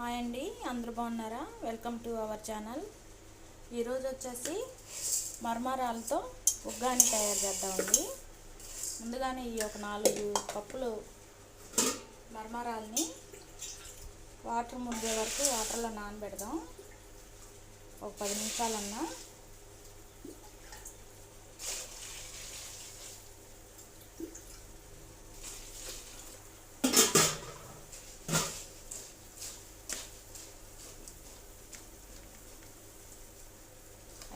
Hi అండి అందరు బాగున్నారా? Welcome to our channel. ఈరోజు వచ్చేసి మర్మరాలతో ఉగ్గాని తయారు చేద్దామండి. ముందుగానే ఈ ఒక నాలుగు కప్పులు మర్మరాల్ని వాటర్ మునిగే వరకు వాటర్లో నానబెడదాం. ఒక పది నిమిషాలన్నా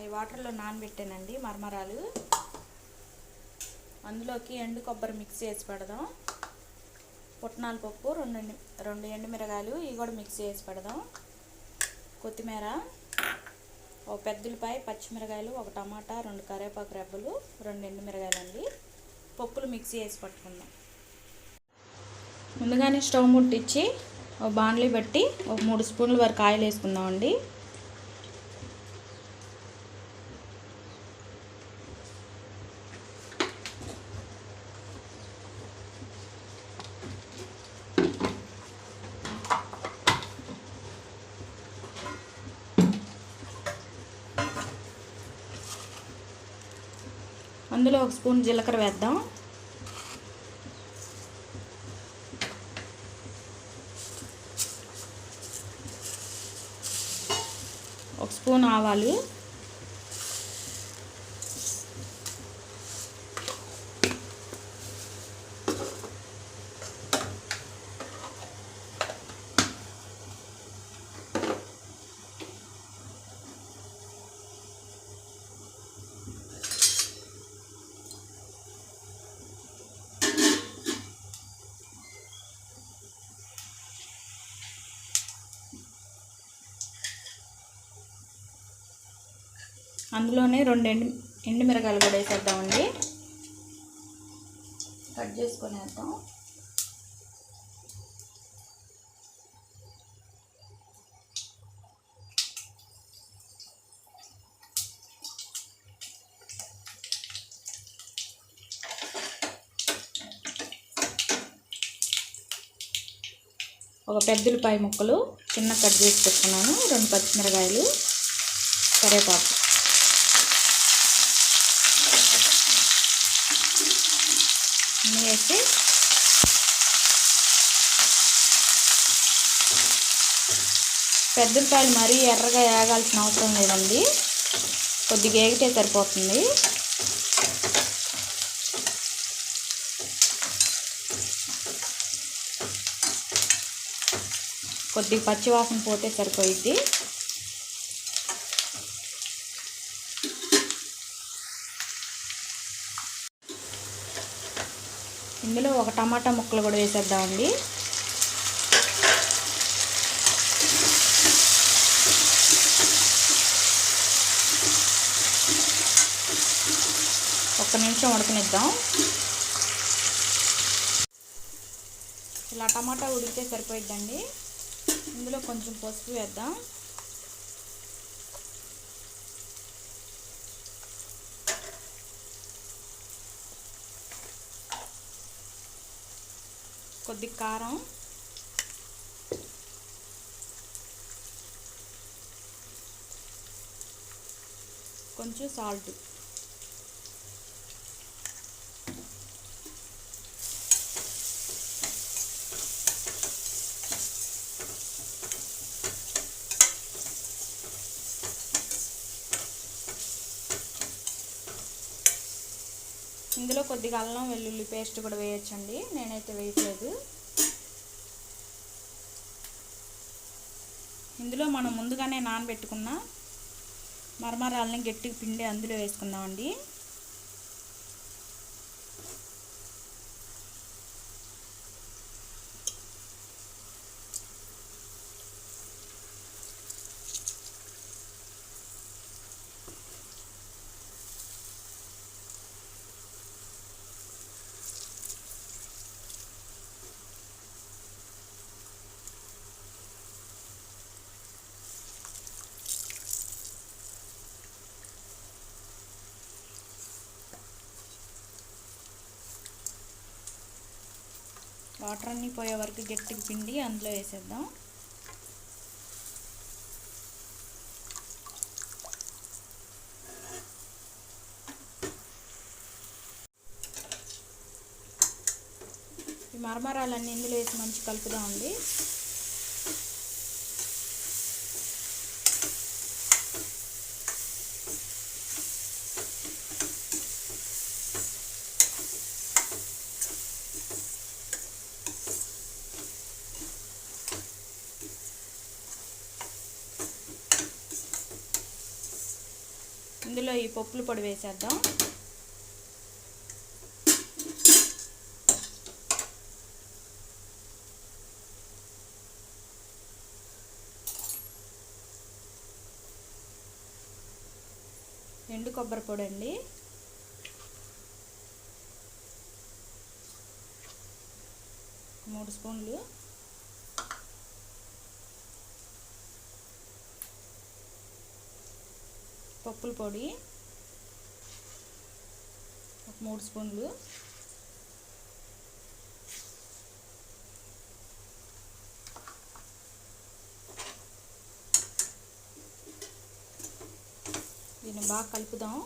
అవి వాటర్లో నానబెట్టానండి మరమరాలు. అందులోకి ఎండు కొబ్బరి మిక్స్ చేసి పెడదాం. పుట్నాల పప్పు రెండు రెండు ఎండుమిరగాయలు ఇవి కూడా మిక్స్ చేసి పెడదాం. కొత్తిమీర ఒక పెద్దలపాయ పచ్చిమిరకాయలు ఒక టమాటా రెండు కరివేపాకు రెబ్బలు రెండు ఎండుమిరగాయలు అండి పప్పులు మిక్స్ చేసి పట్టుకుందాం. ముందుగానే స్టవ్ ముట్టించి ఒక బాండ్లీ పెట్టి ఒక మూడు స్పూన్ల వరకు ఆయిల్ వేసుకుందామండి అందులో ఒక స్పూన్ జీలకర్ర వేద్దాం. ఒక స్పూన్ ఆవాలు. అందులోనే రెండు ఎండు ఎండుమిరకాయలు కూడా వేసేద్దామండి. కట్ చేసుకొని వేద్దాం ఒక పెద్దలపాయ ముక్కలు చిన్న కట్ చేసి పెట్టుకున్నాను. రెండు పచ్చిమిరకాయలు కరివేపాకు అన్నీ వేసి పెద్దపాయలు మరీ ఎర్రగా వేగాల్సిన అవసరం లేదండి. కొద్దిగా ఏగితే సరిపోతుంది. కొద్దిగా పచ్చివాసన పోతే సరిపోయిద్ది. ఇందులో ఒక టమాటా ముక్కలు కూడా వేసేద్దామండి. నిమిషం ఉడకనిద్దాం. ఇలా టమాటా ఉడికితే సరిపోయిద్దండి. ఇందులో కొంచెం పసుపు వేద్దాం. కొద్ది కారం. కొంచెం సాల్ట్. ఇందులో కొద్దిగా అల్లం వెల్లుల్లి పేస్ట్ కూడా వేయచ్చండి. నేనైతే వేయట్లేదు. ఇందులో మనం ముందుగానే నానబెట్టుకున్న మరమరాలని గట్టిగా పిండి అందులో వేసుకుందామండి. వాటర్ అన్నీ పోయే వరకు గట్టికి పిండి అందులో వేసేద్దాం. ఈ మరమరాలన్నీ ఇందులో వేసి మంచి కలుపుదామండి ఇందులో ఈ పప్పుల పొడి వేసేద్దాం. ఎండు కొబ్బరి పొడి అండి. మూడు స్పూన్లు పప్పుల పొడి ఒక మూడు స్పూన్లు. దీన్ని బాగా కలుపుదాం.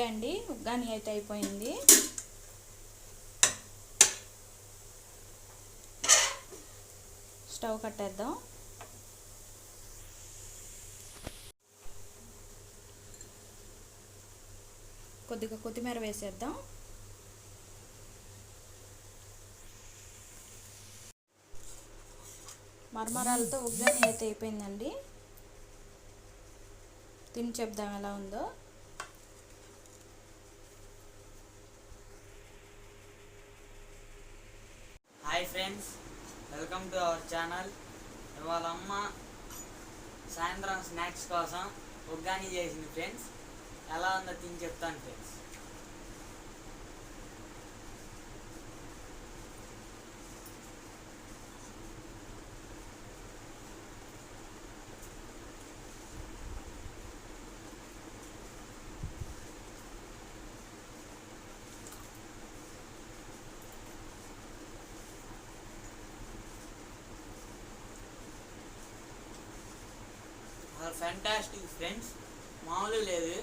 అంతే అండి. ఉగ్గాని అయితే అయిపోయింది. స్టవ్ కట్టేద్దాం. కొద్దిగా కొత్తిమీర వేసేద్దాం. మరమరాలతో ఉగ్గాని అయితే అయిపోయిందండి. తిని చెప్దాం ఎలా ఉందో hi friends welcome to our channel. ఇవాళ అమ్మ సాయంత్రం స్నాక్స్ కోసం ఉగ్గాని చేసింది ఫ్రెండ్స్. ఎలా ఉందో తిని చెప్తాను ఫ్రెండ్స్. ఫ్యాంటాస్టిక్ ఫ్రెండ్స్ మామూలు లేదు.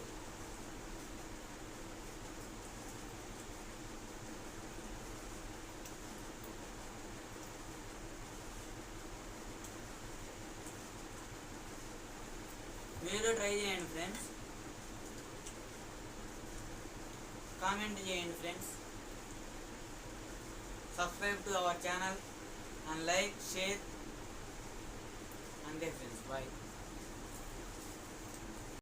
మీరు ట్రై చేయండి ఫ్రెండ్స్ కామెంట్ చేయండి friends subscribe to our channel and like share అంతే ఫ్రెండ్స్ బాయ్